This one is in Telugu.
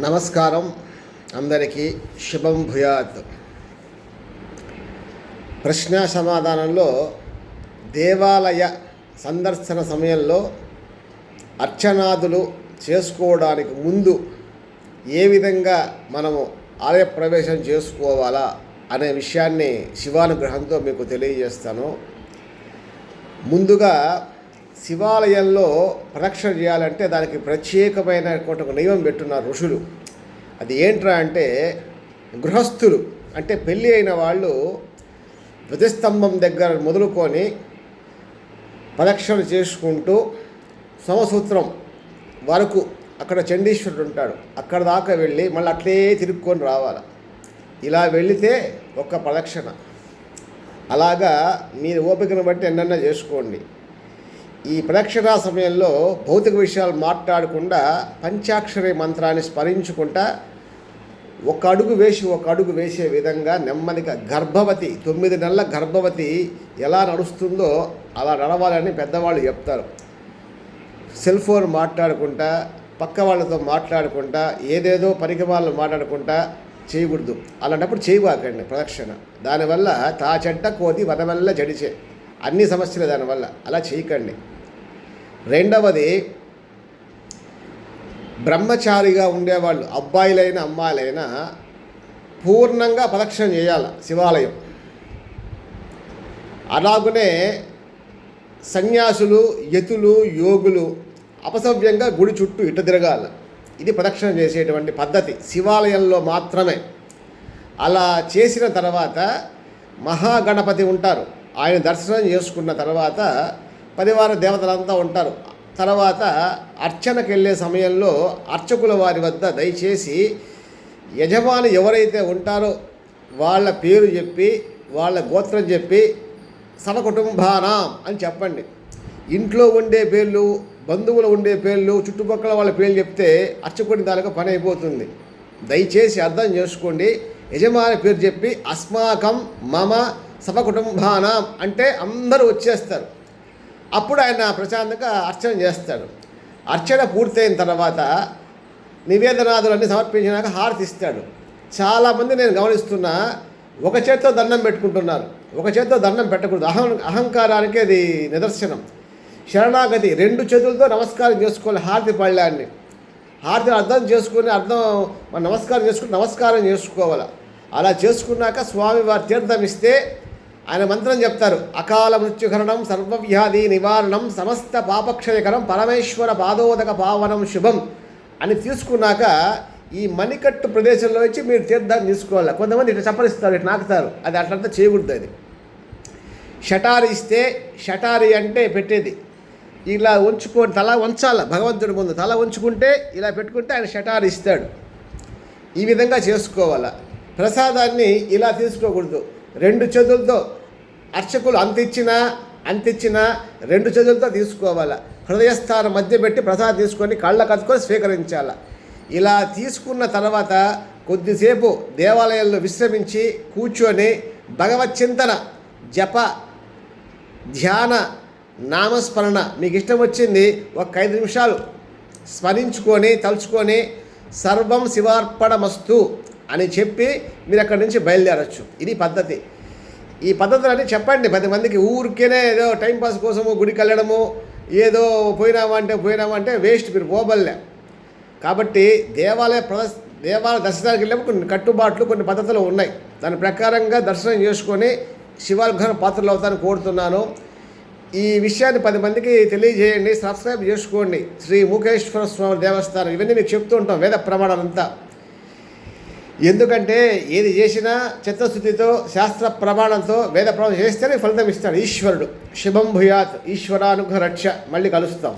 నమస్కారం. అందరికీ శుభం భూయాత్. ప్రశ్న సమాధానంలో దేవాలయ సందర్శన సమయంలో అర్చనాదులు చేసుకోవడానికి ముందు ఏ విధంగా మనము ఆలయ ప్రవేశం చేసుకోవాలా అనే విషయాన్ని శివానుగ్రహంతో మీకు తెలియజేస్తాను. ముందుగా శివాలయంలో ప్రదక్షిణ చేయాలంటే దానికి ప్రత్యేకమైన ఒక నియమం పెట్టున్నారు ఋషులు. అది ఏంట్రా అంటే గృహస్థులు అంటే పెళ్ళి అయిన వాళ్ళు ధ్వజస్తంభం దగ్గర మొదలుకొని ప్రదక్షిణ చేసుకుంటూ సమసూత్రం వరకు అక్కడ చండీశ్వరుడు ఉంటాడు. అక్కడ దాకా వెళ్ళి మళ్ళీ అట్లే తిరుక్కొని రావాలి. ఇలా వెళితే ఒక్క ప్రదక్షిణ. అలాగా మీరు ఓపికను బట్టి ఎన్నన్నా చేసుకోండి. ఈ ప్రదక్షిణ సమయంలో భౌతిక విషయాలు మాట్లాడకుండా పంచాక్షరి మంత్రాన్ని స్మరించుకుంటా ఒక అడుగు వేసి ఒక అడుగు వేసే విధంగా నెమ్మదిగా గర్భవతి తొమ్మిది నెలల గర్భవతి ఎలా నడుస్తుందో అలా నడవాలని పెద్దవాళ్ళు చెప్తారు. సెల్ ఫోన్ మాట్లాడుకుంటా పక్క వాళ్ళతో మాట్లాడుకుంటా ఏదేదో పనికి వాళ్ళు మాట్లాడుకుంటా చేయకూడదు. అలాంటప్పుడు చేయబాకండి ప్రదక్షిణ. దానివల్ల తా చెడ్డ కోతి వనవల్ల జడిచే. అన్ని సమస్యలు దానివల్ల. అలా చేయకండి. రెండవది బ్రహ్మచారిగా ఉండేవాళ్ళు అబ్బాయిలైన అమ్మాయిలైనా పూర్ణంగా ప్రదక్షిణ చేయాలి శివాలయం. అలాగనే సన్యాసులు యతులు యోగులు అపసవ్యంగా గుడి చుట్టూ ఇటు తిరగాలి. ఇది ప్రదక్షిణ చేసేటువంటి పద్ధతి. శివాలయంలో మాత్రమే. అలా చేసిన తర్వాత మహాగణపతి ఉంటారు. ఆయన దర్శనం చేసుకున్న తర్వాత పరివార దేవతలంతా ఉంటారు. తర్వాత అర్చనకు వెళ్ళే సమయంలో అర్చకుల వారి వద్ద దయచేసి యజమాని ఎవరైతే ఉంటారో వాళ్ళ పేరు చెప్పి వాళ్ళ గోత్రం చెప్పి సవకుటుంబానాం అని చెప్పండి. ఇంట్లో ఉండే పేర్లు బంధువులు ఉండే పేర్లు చుట్టుపక్కల వాళ్ళ పేర్లు చెప్తే అర్చకుడి దానికి పని అయిపోతుంది. దయచేసి అర్థం చేసుకోండి. యజమాని పేరు చెప్పి అస్మాకం మమ సపకుటుంబానాం అంటే అందరూ వచ్చేస్తారు. అప్పుడు ఆయన ప్రశాంతంగా అర్చన చేస్తాడు. అర్చన పూర్తయిన తర్వాత నివేదనాదులన్నీ సమర్పించినాక హారతి ఇస్తాడు. చాలామంది నేను గమనిస్తున్నా ఒక చేత్తో దండం పెట్టుకుంటున్నారు. ఒక చేత్తో దండం పెట్టకూడదు. అహం అహంకారానికి అది నిదర్శనం. శరణాగతి రెండు చేతులతో నమస్కారం చేసుకోవాలి హారతి పళ్ళాన్ని. హారతిని అర్థం చేసుకుని అర్థం నమస్కారం చేసుకుని నమస్కారం చేసుకోవాలి. అలా చేసుకున్నాక స్వామి వారి తీర్థం ఇస్తే ఆయన మంత్రం చెప్తారు అకాల మృత్యుకరణం సర్వవ్యాధి నివారణం సమస్త పాపక్షయకరం పరమేశ్వర పాదోదక పావనం శుభం అని తీసుకున్నాక ఈ మణికట్టు ప్రదేశంలో వచ్చి మీరు తీర్థాన్ని తీసుకోవాలి. కొంతమంది ఇట్లా చప్పరిస్తారు ఇట్లా నాకుతారు. అది అట్లంతా చేయకూడదు అది. షటారి ఇస్తే షటారి అంటే పెట్టేది. ఇలా ఉంచుకొని తల ఉంచాల భగవంతుడి ముందు తల ఉంచుకుంటే ఇలా పెట్టుకుంటే ఆయన షటారి ఇస్తాడు. ఈ విధంగా చేసుకోవాలా. ప్రసాదాన్ని ఇలా తీసుకోకూడదు. రెండు చేతులతో అర్చకులు అంతిచ్చినా అంతిచ్చినా రెండు చేతులతో తీసుకోవాలా? హృదయస్థానం మధ్య పెట్టి ప్రసాదం తీసుకొని కళ్ళ కత్తుకొని స్వీకరించాలి? ఇలా తీసుకున్న తర్వాత కొద్దిసేపు దేవాలయంలో విశ్రమించి కూర్చొని భగవత్ చింతన జప ధ్యాన నామస్మరణ మీకు ఇష్టం వచ్చింది ఒక ఐదు నిమిషాలు స్మరించుకొని తలుచుకొని సర్వం శివార్పణమస్తు. అని చెప్పి మీరు అక్కడి నుంచి బయలుదేరచ్చు. ఇది పద్ధతి. ఈ పద్ధతులన్నీ చెప్పండి. పది మందికి ఊరికేనే ఏదో టైంపాస్ కోసము గుడికి వెళ్ళడము ఏదో పోయినామంటే పోయినామంటే వేస్ట్. మీరు పోబల్లే కాబట్టి దేవాలయ ప్రదర్శ దేవాలయ దర్శనానికి వెళ్ళినప్పుడు కొన్ని కట్టుబాట్లు కొన్ని పద్ధతులు ఉన్నాయి. దాని ప్రకారంగా దర్శనం చేసుకొని శివానుగ్రహం పాత్రలు అవుతాను కోరుతున్నాను. ఈ విషయాన్ని పది మందికి తెలియజేయండి. సబ్స్క్రైబ్ చేసుకోండి. శ్రీ ముఖేశ్వర స్వామి దేవస్థానం. ఇవన్నీ మీకు చెప్తూ ఉంటాం. వేద ప్రమాణాలంతా ఎందుకంటే ఏది చేసినా చిత్తశుద్ధితో శాస్త్ర ప్రమాణంతో వేద ప్రమాణం చేస్తేనే ఫలితం ఇస్తాడు ఈశ్వరుడు. శుభం భూయాత్ ఈశ్వరానుగ్రహ రక్ష మళ్ళీ కలుస్తాం.